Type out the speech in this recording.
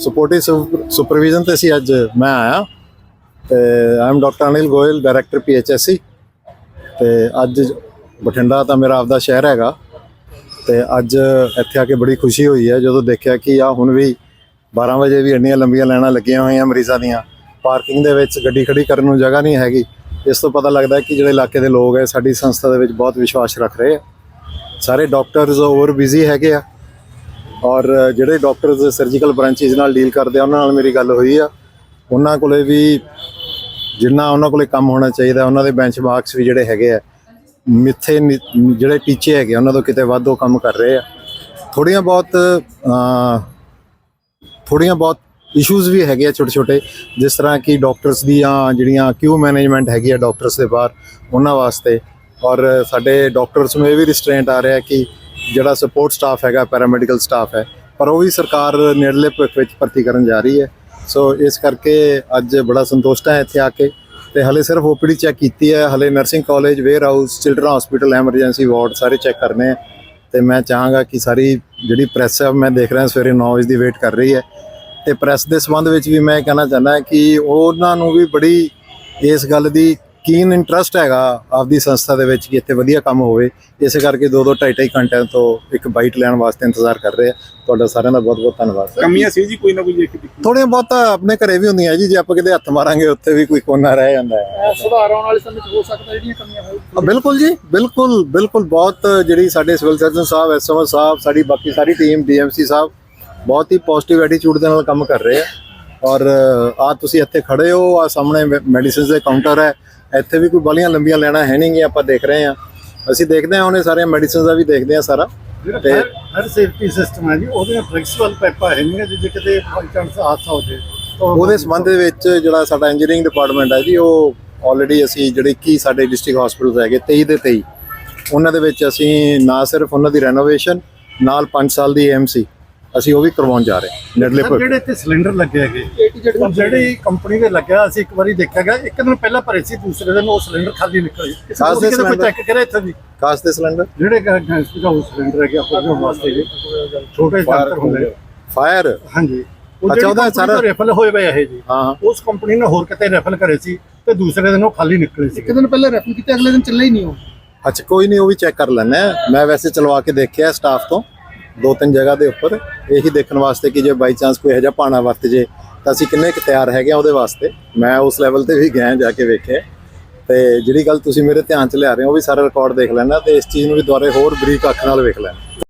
Supportive supervision ਤੇ ਸੀ ਅੱਜ ਮੈਂ ਆਇਆ ਤੇ ਆਮ doctor Anil Goyal director PHSC ਤੇ ਅੱਜ ਬਠਿੰਡਾ ਤਾਂ ਮੇਰਾ ਆਪਦਾ ਸ਼ਹਿਰ ਹੈਗਾ ਤੇ ਅੱਜ ਇੱਥੇ ਆ ਕੇ ਬੜੀ ਖੁਸ਼ੀ ਹੋਈ ਹੈ ਜਦੋਂ ਦੇਖਿਆ ਕਿ ਆ ਹੁਣ ਵੀ 12 ਵਜੇ ਵੀ ਇੰਨੀਆਂ ਲੰਬੀਆਂ ਲਾਈਨਾਂ ਲੱਗੀਆਂ ਹੋਈਆਂ ਮਰੀਜ਼ਾਂ ਦੀਆਂ। ਪਾਰਕਿੰਗ ਦੇ ਵਿੱਚ ਗੱਡੀ ਖੜੀ ਕਰਨ ਨੂੰ ਜਗ੍ਹਾ ਨਹੀਂ ਹੈਗੀ। ਇਸ ਤੋਂ ਪਤਾ ਲੱਗਦਾ ਕਿ ਜਿਹੜੇ ਇਲਾਕੇ ਦੇ ਲੋਕ ਹੈ, ਸਾਡੀ ਸੰਸਥਾ ਦੇ ਵਿੱਚ ਬਹੁਤ ਵਿਸ਼ਵਾਸ ਰੱਖ ਰਹੇ ਆ ਸਾਰੇ ਡਾਕਟਰਸ ਓਵਰ ਬਿਜ਼ੀ ਹੈਗੇ ਆ। ਔਰ ਜਿਹੜੇ ਡਾਕਟਰਸ ਸਰਜੀਕਲ ਬ੍ਰਾਂਚਿਸ ਨਾਲ ਡੀਲ ਕਰਦੇ ਆ ਉਹਨਾਂ ਨਾਲ ਮੇਰੀ ਗੱਲ ਹੋਈ ਆ। ਉਹਨਾਂ ਕੋਲੇ ਵੀ ਜਿੰਨਾ ਉਹਨਾਂ ਕੋਲੇ ਕੰਮ ਹੋਣਾ ਚਾਹੀਦਾ ਉਹਨਾਂ ਦੇ ਬੈਂਚਮਾਰਕਸ ਵੀ ਜਿਹੜੇ ਹੈਗੇ ਆ ਮਿੱਥੇ ਨੀ- ਜਿਹੜੇ ਟੀਚੇ ਹੈਗੇ ਉਹਨਾਂ ਤੋਂ ਕਿਤੇ ਵੱਧ ਉਹ ਕੰਮ ਕਰ ਰਹੇ ਆ। ਥੋੜੀਆਂ ਬਹੁਤ ਅਹ, ਥੋੜੀਆਂ ਬਹੁਤ ਇਸ਼ੂਜ਼ ਵੀ ਹੈਗੇ ਆ ਛੋਟੇ ਛੋਟੇ ਜਿਸ ਤਰ੍ਹਾਂ ਕਿ ਡਾਕਟਰਸ ਦੀਆਂ ਜਿਹੜੀਆਂ ਕਿਊ ਮੈਨੇਜਮੈਂਟ ਹੈਗੀ ਆ ਡਾਕਟਰਸ ਦੇ ਬਾਹਰ ਉਹਨਾਂ ਵਾਸਤੇ। ਔਰ ਸਾਡੇ ਡਾਕਟਰਸ ਨੂੰ ਇਹ ਵੀ ਰਿਸਟ੍ਰੇਂਟ ਆ ਰਿਹਾ ਕਿ ਜਿਹੜਾ ਸਪੋਰਟ ਸਟਾਫ ਹੈਗਾ ਪੈਰਾਮੈਡੀਕਲ ਸਟਾਫ ਹੈ, ਪਰ ਉਹ ਵੀ ਸਰਕਾਰ ਨੇੜਲੇ ਭਵਿੱਖ ਵਿੱਚ ਭਰਤੀ ਕਰਨ ਜਾ ਰਹੀ ਹੈ। ਸੋ ਇਸ ਕਰਕੇ ਅੱਜ ਬੜਾ ਸੰਤੁਸ਼ਟ ਹੈ ਇੱਥੇ ਆ ਕੇ ਤੇ ਹਲੇ ਸਿਰਫ ਓਪੀਡੀ ਚੈੱਕ ਕੀਤੀ ਹੈ, ਹਲੇ nursing college warehouse children hospital emergency ward ਸਾਰੇ ਚੈੱਕ ਕਰਨੇ ਆ ਤੇ ਮੈਂ ਚਾਹਾਂਗਾ ਕਿ ਸਾਰੀ ਜਿਹੜੀ ਪ੍ਰੈਸ ਹੈ, ਮੈਂ ਦੇਖ ਰਿਹਾ ਸਵੇਰੇ 9 ਵਜੇ ਦੀ ਵੇਟ ਕਰ ਰਹੀ ਹੈ। ਤੇ ਪ੍ਰੈਸ ਦੇ ਸੰਬੰਧ ਵਿੱਚ ਵੀ ਮੈਂ ਇਹ ਕਹਿਣਾ ਚਾਹੁੰਦਾ ਕਿ ਉਹਨਾਂ ਨੂੰ ਵੀ ਬੜੀ ਇਸ ਗੱਲ ਦੀ ਕੀਨ ਇੰਟਰਸਟ ਹੈਗਾ ਆਪਦੀ ਸੰਸਥਾ ਦੇ ਵਿੱਚ ਕਿ ਇੱਥੇ ਵਧੀਆ ਕੰਮ ਹੋਵੇ। ਇਸੇ ਕਰਕੇ ਦੋ ਦੋ ਢਾਈ ਢਾਈ ਘੰਟਿਆਂ ਤੋਂ ਇੱਕ ਬਾਈਟ ਲੈਣ ਵਾਸਤੇ ਇੰਤਜ਼ਾਰ ਕਰ ਰਹੇ ਆ। ਤੁਹਾਡਾ ਸਾਰਿਆਂ ਦਾ ਬਹੁਤ ਬਹੁਤ ਧੰਨਵਾਦ। ਕਮੀਆਂ ਸੀ ਜੀ ਕੋਈ ਨਾ ਕੋਈ ਜੇ ਕਿਤੇ ਥੋੜ੍ਹੀਆਂ ਬਹੁਤ ਆਪਣੇ ਘਰੇ ਵੀ ਹੁੰਦੀਆਂ ਜੀ ਜੇ ਆਪਾਂ ਕਿਤੇ ਹੱਥ ਮਾਰਾਂਗੇ ਉੱਥੇ ਵੀ ਕੋਈ ਕੋਨਾ ਰਹਿ ਜਾਂਦਾ ਹੈ। ਸੁਧਾਰ ਆਉਣ ਵਾਲੇ ਸਮੇਂ 'ਚ ਹੋ ਸਕਦਾ ਜਿਹੜੀਆਂ ਕਮੀਆਂ ਹੋਣ ਬਿਲਕੁਲ ਜੀ ਬਿਲਕੁਲ ਬਿਲਕੁਲ ਬਹੁਤ ਜਿਹੜੀ ਸਾਡੇ ਸਿਵਲ ਸਰਜਨ ਸਾਹਿਬ ਐਸਐਮਓ ਸਾਹਿਬ ਸਾਡੀ ਬਾਕੀ ਸਾਰੀ ਟੀਮ ਡੀਐਮਸੀ ਸਾਹਿਬ ਬਹੁਤ ਹੀ ਪੋਜ਼ਿਟਿਵ ਐਟੀਟਿਊਡ ਦੇ ਨਾਲ ਕੰਮ ਕਰ ਰਹੇ ਆ। ਔਰ ਆ ਤੁਸੀਂ ਇੱਥੇ ਖੜੇ ਹੋ ਆ ਸਾਹਮਣੇ ਮੈਡੀਸਿਨਸ ਦੇ ਕਾਊਂਟਰ ਹੈ। ਇੱਥੇ ਵੀ ਕੋਈ ਬੜੀਆਂ ਲੰਬੀਆਂ ਲੈਣਾ ਹੈ ਨਹੀਂ ਆਪਾਂ ਦੇਖ ਰਹੇ ਆ ਅਸੀਂ ਦੇਖਦੇ ਹਾਂ ਉਹਨੇ ਸਾਰੀਆਂ ਮੈਡੀਸਿਨਸ ਦਾ ਵੀ ਦੇਖਦੇ ਆ ਸਾਰਾ। ਤੇ- ਫਾਇਰ ਸੇਫਟੀ ਸਿਸਟਮ ਹੈ ਜੀ ਉਹਦੇ ਫਲੈਕਸੀਬਲ ਪਾਈਪਾਂ ਹੈ ਨਹੀਂ ਜੇ ਕਿਤੇ ਬਾਈ ਚਾਂਸ ਹਾਦਸਾ ਹੋ ਤਾਂ ਉਹਦੇ ਸੰਬੰਧ ਦੇ ਵਿੱਚ ਜਿਹੜਾ ਸਾਡਾ ਇੰਜੀਨੀਅਰਿੰਗ ਡਿਪਾਰਟਮੈਂਟ ਹੈ ਜੀ ਉਹ ਆਲਰੇਡੀ ਅਸੀਂ ਜਿਹੜੇ ਕੀ ਸਾਡੇ ਡਿਸਟ੍ਰਿਕਟ ਹਸਪੀਟਲਸ ਹੈਗੇ 23 ਦੇ 23 ਉਹਨਾਂ ਦੇ ਵਿੱਚ ਅਸੀਂ ਨਾ ਸਿਰਫ ਉਹਨਾਂ ਦੀ ਰੈਨੋਵੇਸ਼ਨ ਨਾਲ 5 ਸਾਲ ਦੀ ਏਐਮਸੀ ਅਸੀਂ ਉਹ ਵੀ ਕਰਵਾਉਣ ਜਾ ਰਹੇ ਹਾਂ। ਨੇੜਲੇ ਸਰ, ਜਿਹੜੇ ਇੱਥੇ ਸਿਲੰਡਰ ਲੱਗੇ ਹੈਗੇ ਉਹ ਜਿਹੜੀ ਕੰਪਨੀ ਦੇ ਲੱਗਿਆ ਅਸੀਂ ਇੱਕ ਵਾਰੀ ਦੇਖਿਆ ਗਿਆ। ਇੱਕ ਦਿਨ ਪਹਿਲਾਂ ਭਰੇ ਸੀ ਦੂਸਰੇ ਦਿਨ ਉਹ ਸਿਲੰਡਰ ਖਾਲੀ ਨਿਕਲ ਗਿਆ ਖਾਸ ਦੇ ਕੋਈ ਸਿਲੰਡਰ? ਚੈੱਕ ਕਰੇ ਇੱਥੇ ਵੀ? ਕਾਸ ਦੇ ਸਿਲੰਡਰ? ਜਿਹੜੇ ਗ- ਗੈਸ ਦਾ ਉਹ ਸਿਲੰਡਰ ਹੈਗੇ ਆਪਣੇ ਜੋ ਵਾਸਤੇ ਜੀ ਛੋਟੇ ਜੰਤਰ ਹੁੰਦੇ। ਫਾਇਰ ਹਾਂਜੀ। ਅੱਛਾ, ਉਹਦਾ ਸਾਰਾ- ਰੈਫਲ ਹੋਏ ਪਏ ਇਹ ਜੀ। ਹਾਂ ਹਾਂ। ਉਸ ਕੰਪਨੀ ਨੇ ਹੋਰ ਕਿਤੇ ਰੈਫਲ ਕਰੇ ਸੀ ਤੇ ਦੂਸਰੇ ਦਿਨ ਉਹ ਖਾਲੀ ਨਿਕਲੇ ਸੀ। ਇੱਕ ਦਿਨ ਪਹਿਲਾਂ ਰੈਫਰ ਕੀਤੇ ਅਗਲੇ ਦਿਨ ਚੱਲੇ ਹੀ ਨਹੀਂ ਉਹ। ਅੱਛਾ ਕੋਈ ਨਹੀਂ ਉਹ ਵੀ ਚੈੱਕ ਕਰ ਲੈਣਾ ਮੈਂ ਵੈਸੇ ਚਲਵਾ ਕੇ ਦੇਖਿਆ ਸਟਾਫ ਤੋਂ। ਦੋ ਤਿੰਨ ਜਗ੍ਹਾ ਦੇ ਉੱਪਰ ਇਹੀ ਦੇਖਣ ਵਾਸਤੇ ਕਿ ਜੇ ਬਾਈ ਚਾਂਸ ਕੋਈ ਇਹੋ ਜਿਹਾ ਪਾਣਾ ਵਰਤ ਜੇ, ਤਾਂ ਅਸੀਂ ਕਿੰਨੇ ਕੁ ਤਿਆਰ ਹੈਗੇ ਆ ਉਹਦੇ ਵਾਸਤੇ। ਮੈਂ ਉਸ ਲੈਵਲ ਤੇ ਵੀ ਗਿਆ ਜਾ ਕੇ ਵੇਖਿਆ। ਤੇ ਜਿਹੜੀ ਗੱਲ ਤੁਸੀਂ ਮੇਰੇ ਧਿਆਨ ਚ ਲਿਆ ਰਹੇ ਹੋ, ਉਹ ਵੀ ਸਾਰਾ ਰਿਕਾਰਡ ਦੇਖ ਲੈਣਾ ਤੇ ਇਸ ਚੀਜ਼ ਨੂੰ ਵੀ ਦੁਬਾਰੇ ਹੋਰ ਬਰੀਕ ਅੱਖ ਨਾਲ ਵੇਖ ਲੈਣਾ